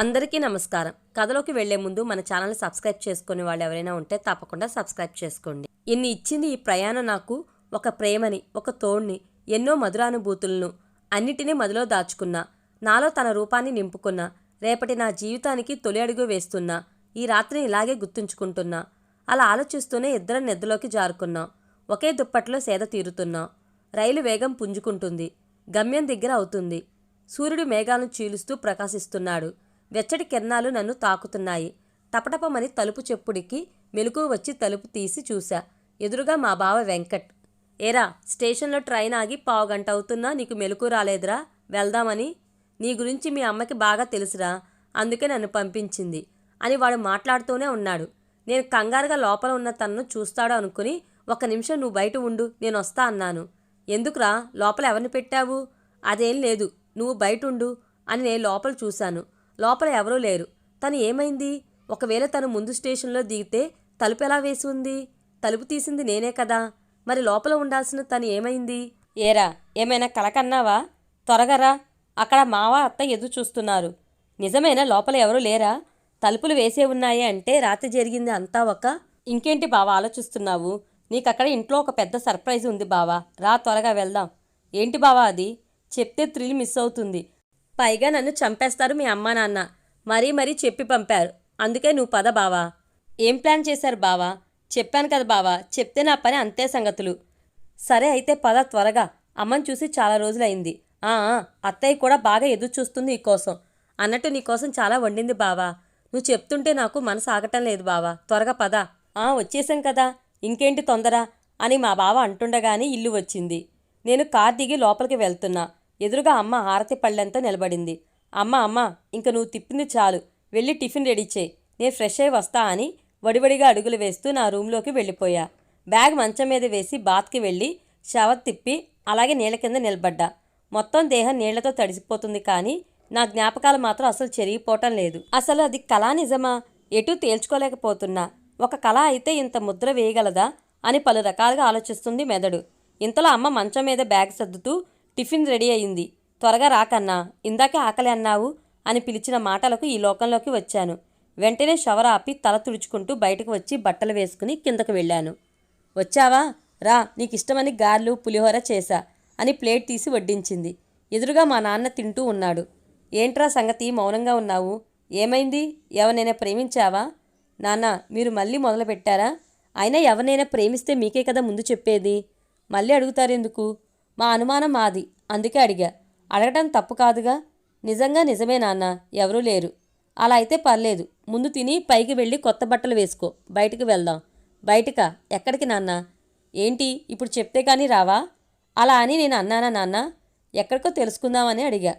అందరికీ నమస్కారం. కథలోకి వెళ్ళే ముందు మన ఛానల్ సబ్స్క్రైబ్ చేసుకునే వాళ్ళు ఎవరైనా ఉంటే తప్పకుండా సబ్స్క్రైబ్ చేసుకోండి. ఇన్ని ఇచ్చింది ఈ ప్రయాణం నాకు ఒక ప్రేమని ఒక తోడ్ని ఎన్నో మధురానుభూతులను అన్నిటినీ మదిలో దాచుకున్నా నాలో తన రూపాన్ని నింపుకున్నా రేపటి నా జీవితానికి తొలి అడుగు వేస్తున్నా ఈ రాత్రిని ఇలాగే గుర్తుంచుకుంటున్నా అలా ఆలోచిస్తూనే ఇద్దరం నిద్రలోకి జారుకున్నాం. ఒకే దుప్పట్లో సేద తీరుతున్నాం. రైలు వేగం పుంజుకుంటుంది. గమ్యం దగ్గర అవుతుంది. సూర్యుడు మేఘాలను చీలుస్తూ ప్రకాశిస్తున్నాడు. వెచ్చటి కిరణాలు నన్ను తాకుతున్నాయి. టపటపమని తలుపు చెప్పుడికి మెలకు వచ్చి తలుపు తీసి చూశా. ఎదురుగా మా బావ వెంకట్. ఏరా స్టేషన్లో ట్రైన్ ఆగి పావుగంట అవుతున్నా నీకు మెలకు రాలేదురా? వెళ్దామని. నీ గురించి మీ అమ్మకి బాగా తెలుసురా. అందుకే నన్ను పంపించింది అని వాడు మాట్లాడుతూనే ఉన్నాడు. నేను కంగారుగా లోపల ఉన్న తనను చూస్తాడు అనుకుని ఒక నిమిషం నువ్వు బయట ఉండు నేను వస్తా అన్నాను. ఎందుకురా? లోపల ఎవరిని పెట్టావు? అదేం లేదు. నువ్వు బయట ఉండు అని నేను లోపల చూశాను. లోపల ఎవరూ లేరు. తను ఏమైంది? ఒకవేళ తను ముందు స్టేషన్లో దిగితే తలుపు ఎలా వేసి ఉంది? తలుపు తీసింది నేనే కదా. మరి లోపల ఉండాల్సిన తను ఏమైంది? ఏరా ఏమైనా కలకన్నావా? త్వరగా రా. అక్కడ మావ అత్త ఎదురు చూస్తున్నారు. నిజమైన? లోపల ఎవరూ లేరా? తలుపులు వేసే ఉన్నాయి అంటే రాత్రి జరిగింది అంతా ఒక ఇంకేంటి బావా ఆలోచిస్తున్నావు? నీకక్కడ ఇంట్లో ఒక పెద్ద సర్ప్రైజ్ ఉంది బావా. రా త్వరగా వెళ్దాం. ఏంటి బావా అది? చెప్తే థ్రిల్ మిస్ అవుతుంది. పైగా నన్ను చంపేస్తారు మీ అమ్మా నాన్న. మరీ మరీ చెప్పి పంపారు. అందుకే నువ్వు పద బావా. ఏం ప్లాన్ చేశారు బావా? చెప్పాను కదా బావా చెప్తే నా పని అంతే సంగతులు. సరే అయితే పద త్వరగా. అమ్మని చూసి చాలా రోజులైంది. ఆ ఆ, అత్తయ్య కూడా బాగా ఎదురు చూస్తుంది నీకోసం అన్నట్టు నీకోసం చాలా వండింది బావా. నువ్వు చెప్తుంటే నాకు మనసు ఆగటం లేదు బావా. త్వరగా పద. ఆ వచ్చేసాం కదా. ఇంకేంటి తొందర? అని మా బావ అంటుండగానే ఇల్లు వచ్చింది. నేను కార్ దిగి లోపలికి వెళ్తున్నా. ఎదురుగా అమ్మ హారతి పళ్ళంతా నిలబడింది. అమ్మ అమ్మ ఇంక నువ్వు తిప్పింది చాలు. వెళ్ళి టిఫిన్ రెడీ చేయి. నేను ఫ్రెష్ అయి వస్తా అని వడివడిగా అడుగులు వేస్తూ నా రూమ్లోకి వెళ్ళిపోయా. బ్యాగ్ మంచం మీద వేసి బాత్కి వెళ్ళి షవర్ తిప్పి అలాగే నీళ్ళ కింద నిలబడ్డా. మొత్తం దేహం నీళ్ళతో తడిసిపోతుంది కానీ నా జ్ఞాపకాలు మాత్రం అసలు చెరిగిపోవటం లేదు. అసలు అది కళా నిజమా? ఎటూ తేల్చుకోలేకపోతున్నా. ఒక కళ అయితే ఇంత ముద్ర వేయగలదా అని పలు రకాలుగా ఆలోచిస్తుంది మెదడు. ఇంతలో అమ్మ మంచం మీద బ్యాగ్ సర్దుతూ టిఫిన్ రెడీ అయింది. త్వరగా రాకన్నా ఇందాకే ఆకలి అన్నావు అని పిలిచిన మాటలకు ఈ లోకంలోకి వచ్చాను. వెంటనే షవర్ ఆపి తల తుడుచుకుంటూ బయటకు వచ్చి బట్టలు వేసుకుని కిందకు వెళ్ళాను. వచ్చావా? రా నీకు ఇష్టమని గార్లు పులిహోర చేశా అని ప్లేట్ తీసి వడ్డించింది. ఎదురుగా మా నాన్న తింటూ ఉన్నాడు. ఏంట్రా సంగతి మౌనంగా ఉన్నావు? ఏమైంది? ఎవరినైనా ప్రేమించావా? నాన్న మీరు మళ్ళీ మొదలు పెట్టారా అయినా ఎవరినైనా ప్రేమిస్తే మీకే కదా ముందు చెప్పేది? మళ్ళీ అడుగుతారెందుకు? మా అనుమానం మాది. అందుకే అడిగా. అడగటం తప్పు కాదుగా? నిజంగా నిజమే నాన్న ఎవరూ లేరు. అలా అయితే పర్లేదు. ముందు తిని పైకి వెళ్ళి కొత్త బట్టలు వేసుకో. బయటికి వెళ్దాం. బయటక? ఎక్కడికి నాన్న? ఏంటి? ఇప్పుడు చెప్తే కానీ రావా? అలా అని నేను అన్నానా నాన్న? ఎక్కడికో తెలుసుకుందామని అడిగా.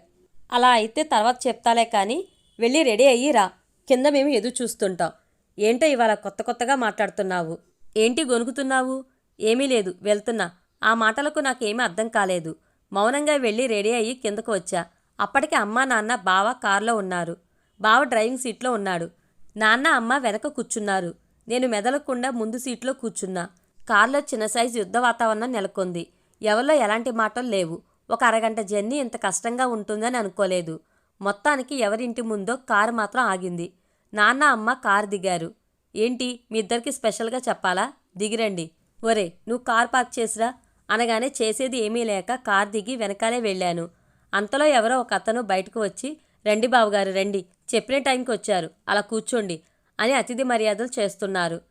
అలా అయితే తర్వాత చెప్తాలే కానీ వెళ్ళి రెడీ అయ్యి రా. కింద మేము ఎదురు చూస్తుంటాం. ఏంటో ఇవాళ కొత్త కొత్తగా మాట్లాడుతున్నావు. ఏంటి గొనుకుతున్నావు ఏమీ లేదు. వెళ్తున్నా. ఆ మాటలకు నాకేమీ అర్థం కాలేదు. మౌనంగా వెళ్ళి రెడీ అయ్యి కిందకు వచ్చా. అప్పటికి అమ్మా నాన్న బావ కారులో ఉన్నారు. బావ డ్రైవింగ్ సీట్లో ఉన్నాడు. నాన్న అమ్మ వెనక కూర్చున్నారు. నేను మెదలకుండా ముందు సీట్లో కూర్చున్నా. కారులో చిన్న సైజు యుద్ధ వాతావరణం నెలకొంది. ఎవరిలో ఎలాంటి మాటలు లేవు. ఒక అరగంట జర్నీ ఇంత కష్టంగా ఉంటుందని అనుకోలేదు. మొత్తానికి ఎవరింటి ముందో కారు మాత్రం ఆగింది. నాన్న అమ్మ కారు దిగారు. ఏంటి? మీ ఇద్దరికి స్పెషల్గా చెప్పాలా? దిగిరండి. ఒరే నువ్వు కార్ పార్క్ చేసిరా? అనగానే చేసేది ఏమీ లేక కార్ దిగి వెనకాలే వెళ్ళాను. అంతలో ఎవరో ఒక అతను బయటకు వచ్చి రండి బావగారు రండి. చెప్పిన టైంకి వచ్చారు. అలా కూర్చోండి అని అతిథి మర్యాదలు చేస్తున్నారు.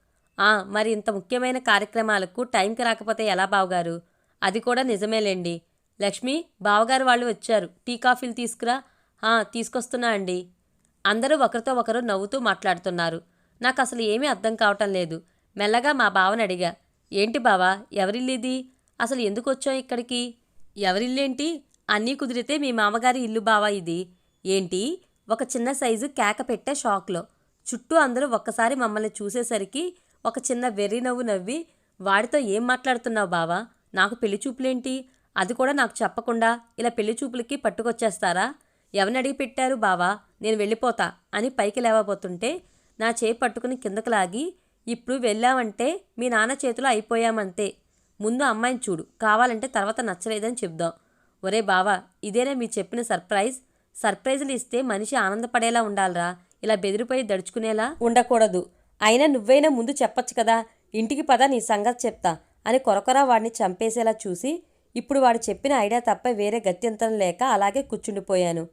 ఆ మరి ఇంత ముఖ్యమైన కార్యక్రమాలకు టైంకి రాకపోతే ఎలా బావగారు? అది కూడా నిజమేలేండి. లక్ష్మి బావగారు వాళ్ళు వచ్చారు. టీ కాఫీలు తీసుకురా. "ఆ, తీసుకొస్తున్నా అండి. అందరూ ఒకరితో ఒకరు నవ్వుతూ మాట్లాడుతున్నారు. నాకు అసలు ఏమీ అర్థం కావటం లేదు. మెల్లగా మా బావని అడిగా ఏంటి బావా ఎవరిల్లిది? అసలు ఎందుకు వచ్చావు ఇక్కడికి? ఎవరిల్లేంటి? అన్నీ కుదిరితే మీ మామగారి ఇల్లు బావా ఇది. ఏంటి? ఒక చిన్న సైజు కేక పెట్టే షాక్లో. చుట్టూ అందరూ ఒక్కసారి మమ్మల్ని చూసేసరికి ఒక చిన్న వెర్రి నవ్వు నవ్వి వాడితో ఏం మాట్లాడుతున్నావు బావా? నాకు పెళ్ళి చూపులేంటి? అది కూడా నాకు చెప్పకుండా ఇలా పెళ్ళి చూపులకి పట్టుకొచ్చేస్తారా? ఎవరిని అడిగి పెట్టారు బావా? నేను వెళ్ళిపోతా అని పైకి లేవబోతుంటే నా చేయి పట్టుకుని కిందకు లాగి ఇప్పుడు వెళ్ళామంటే మీ నాన్న చేతిలో అయిపోయామంతే. ముందు అమ్మాయిని చూడు. కావాలంటే తర్వాత నచ్చలేదని చెప్దాం. ఒరే బావా ఇదేనా మీరు చెప్పిన సర్ప్రైజ్? సర్ప్రైజులు ఇస్తే మనిషి ఆనందపడేలా ఉండాలిరా. ఇలా బెదిరిపోయి దడుచుకునేలా ఉండకూడదు. అయినా నువ్వైనా ముందు చెప్పొచ్చు కదా. ఇంటికి పద నీ సంగతి చెప్తా అని కొరకొరా వాడిని చంపేసేలా చూసి ఇప్పుడు వాడు చెప్పిన ఐడియా తప్ప వేరే గత్యంతరం లేక అలాగే కూర్చుండిపోయాను.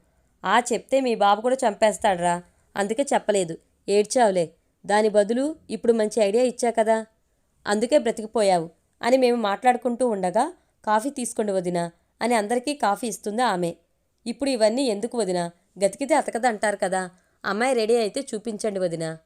ఆ చెప్తే మీ బాబు కూడా చంపేస్తాడ్రా. అందుకే చెప్పలేదు. ఏడ్చావులే. దాని బదులు ఇప్పుడు మంచి ఐడియా ఇచ్చా కదా. అందుకే బ్రతికిపోయావు. అని మేము మాట్లాడుకుంటూ ఉండగా కాఫీ తీసుకోండి వదినా అని అందరికీ కాఫీ ఇస్తుంది ఆమె. ఇప్పుడు ఇవన్నీ ఎందుకు వదినా? గతికితే అతకదంటారు కదా. అమ్మాయి రెడీ అయితే చూపించండి వదినా.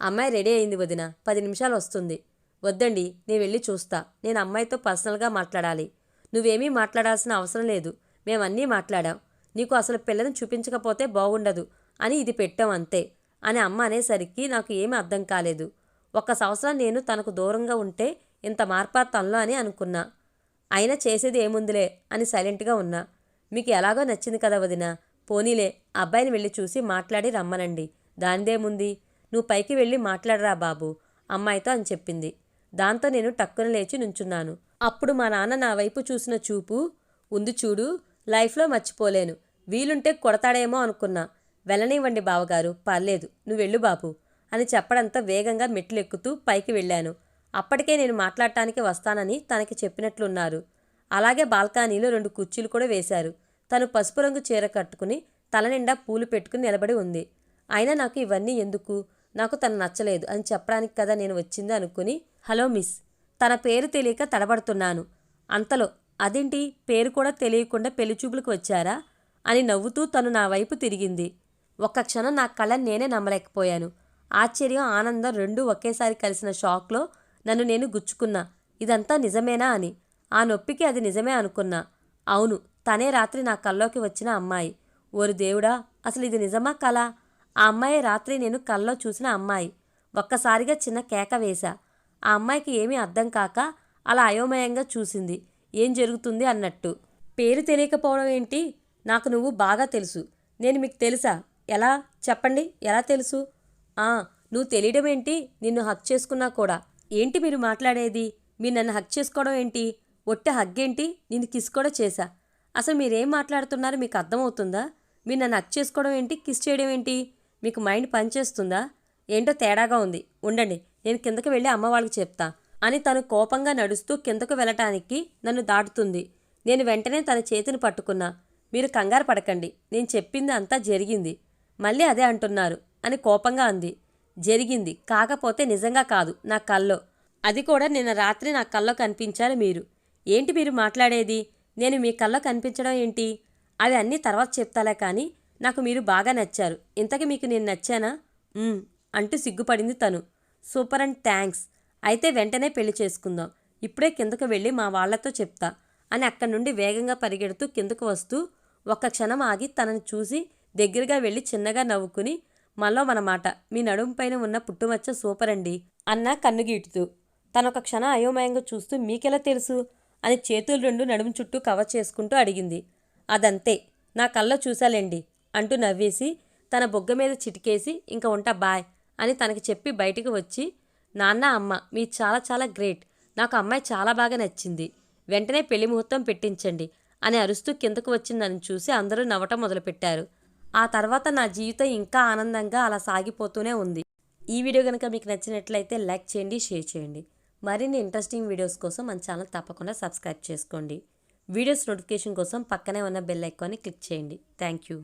అమ్మాయి రెడీ అయింది వదిన. పది నిమిషాలు వస్తుంది. వద్దండి నేను వెళ్ళి చూస్తా. నేను అమ్మాయితో పర్సనల్గా మాట్లాడాలి. నువ్వేమీ మాట్లాడాల్సిన అవసరం లేదు. మేమన్నీ మాట్లాడాం. నీకు అసలు పిల్లని చూపించకపోతే బాగుండదు అని ఇది పెట్టాం అంతే అని అమ్మ అనేసరికి నాకు ఏమీ అర్థం కాలేదు. ఒక సంవత్సరం నేను తనకు దూరంగా ఉంటే ఇంత మార్పా తనలో అని అనుకున్నా. అయినా చేసేది ఏముందిలే అని సైలెంట్గా ఉన్నా. మీకు ఎలాగో నచ్చింది కదా వదిన. పోనీలే అబ్బాయిని వెళ్ళి చూసి మాట్లాడి రమ్మనండి. దానిదేముంది? నువ్వు పైకి వెళ్ళి మాట్లాడరా బాబు అమ్మాయితో అని చెప్పింది. దాంతో నేను టక్కున లేచి నుంచున్నాను. అప్పుడు మా నాన్న నా వైపు చూసిన చూపు ఉంది చూడు లైఫ్లో మర్చిపోలేను. వీలుంటే కొడతాడేమో అనుకున్నా. వెళ్ళనివ్వండి బావగారు పర్లేదు నువ్వు వెళ్ళు బాబు అని చెప్పడంతో వేగంగా మెట్లు ఎక్కుతూ పైకి వెళ్ళాను. అప్పటికే నేను మాట్లాడటానికి వస్తానని తనకి చెప్పినట్లున్నారు. అలాగే బాల్కనీలో రెండు కుర్చీలు కూడా వేశారు. తను పసుపు రంగు చీర కట్టుకుని తలనిండా పూలు పెట్టుకుని నిలబడి ఉంది. అయినా నాకు ఇవన్నీ ఎందుకు? నాకు తను నచ్చలేదు అని చెప్పడానికి కదా నేను వచ్చింది అనుకుని హలో మిస్ తన పేరు తెలియక తడబడుతున్నాను. అంతలో అదేంటి? పేరు కూడా తెలియకుండా పెళ్ళి చూపులకు వచ్చారా? అని నవ్వుతూ తను నా వైపు తిరిగింది. ఒక్క క్షణం నా కళ్ళని నేనే నమ్మలేకపోయాను. ఆశ్చర్యం ఆనందం రెండూ ఒకేసారి కలిసిన షాక్లో నన్ను నేను గుచ్చుకున్నా. ఇదంతా నిజమేనా అని. ఆ నొప్పికి అది నిజమే అనుకున్నా. అవును తనే రాత్రి నా కల్లోకి వచ్చిన అమ్మాయి. ఓరు దేవుడా అసలు ఇది నిజమా కళ? ఆ అమ్మాయి రాత్రి నేను కల్లో చూసిన అమ్మాయి. ఒక్కసారిగా చిన్న కేక వేశా. ఆ అమ్మాయికి ఏమీ అర్థం కాక అలా అయోమయంగా చూసింది. ఏం జరుగుతుంది అన్నట్టు. పేరు తెలియకపోవడం ఏంటి? నాకు నువ్వు బాగా తెలుసు. నేను మీకు తెలుసా? ఎలా? చెప్పండి ఎలా తెలుసు? ఆ నువ్వు తెలియడం ఏంటి? నిన్ను హక్ చేసుకున్నా కూడా. ఏంటి మీరు మాట్లాడేది? మీరు నన్ను హక్ చేసుకోవడం ఏంటి? ఒట్టె హగ్గేంటి? నేను కిస్ కూడా చేశా. అసలు మీరేం మాట్లాడుతున్నారో? మీకు అర్థమవుతుందా? మీరు నన్ను హక్ చేసుకోవడం ఏంటి? కిస్ చేయడం ఏంటి? మీకు మైండ్ పనిచేస్తుందా? ఏంటో తేడాగా ఉంది. ఉండండి నేను కిందకి వెళ్ళి అమ్మ వాళ్ళకి చెప్తా. అని తను కోపంగా నడుస్తూ కిందకు వెళ్ళటానికి నన్ను దాటుతుంది. నేను వెంటనే తన చేతిని పట్టుకున్నా. మీరు కంగారు పడకండి. నేను చెప్పింది అంతా జరిగింది. మళ్ళీ అదే అంటున్నారు అని కోపంగా అంది. జరిగింది. కాకపోతే నిజంగా కాదు నా కల్లో. అది కూడా నిన్న రాత్రి నా కల్లో కనిపించారు మీరు. ఏంటి మీరు మాట్లాడేది? నేను మీ కల్లో కనిపించడం ఏంటి? అవి అన్నీ తర్వాత చెప్తాలే కానీ నాకు మీరు బాగా నచ్చారు. ఇంతకీ మీకు నేను నచ్చానా? అంటూ సిగ్గుపడింది తను. Super and thanks. అయితే వెంటనే పెళ్ళి చేసుకుందాం. ఇప్పుడే కిందకు వెళ్ళి మా వాళ్ళతో చెప్తా అని అక్కడి నుండి వేగంగా పరిగెడుతూ కిందకు వస్తూ ఒక్క క్షణం ఆగి తనని చూసి దగ్గరగా వెళ్ళి చిన్నగా నవ్వుకుని మనలో మనమాట మీ నడుము పైన ఉన్న పుట్టుమచ్చ సూపర్ అండి అన్న కన్నుగీటుతూ. తనొక క్షణ అయోమయంగా చూస్తూ మీకెలా తెలుసు? అని చేతులు రెండు నడుము చుట్టూ కవర్ చేసుకుంటూ అడిగింది. అదంతే. నా కల్లో చూశాలేండి అంటూ నవ్వేసి తన బొగ్గ మీద చిటికేసి ఇంక ఉంటా బాయ్ అని తనకి చెప్పి బయటికి వచ్చి నాన్న అమ్మ మీ చాలా చాలా గ్రేట్. నాకు అమ్మాయి చాలా బాగా నచ్చింది. వెంటనే పెళ్ళి ముహూర్తం పెట్టించండి అని అరుస్తూ కిందకు వచ్చి నన్ను చూసి అందరూ నవ్వటం మొదలుపెట్టారు. ఆ తర్వాత నా జీవితం ఇంకా ఆనందంగా అలా సాగిపోతూనే ఉంది. ఈ వీడియో కనుక మీకు నచ్చినట్లయితే లైక్ చేయండి షేర్ చేయండి. మరిన్ని ఇంట్రెస్టింగ్ వీడియోస్ కోసం మన ఛానల్ తప్పకుండా సబ్స్క్రైబ్ చేసుకోండి. వీడియోస్ నోటిఫికేషన్ కోసం పక్కనే ఉన్న బెల్ ఐకాన్ని క్లిక్ చేయండి. Thank you.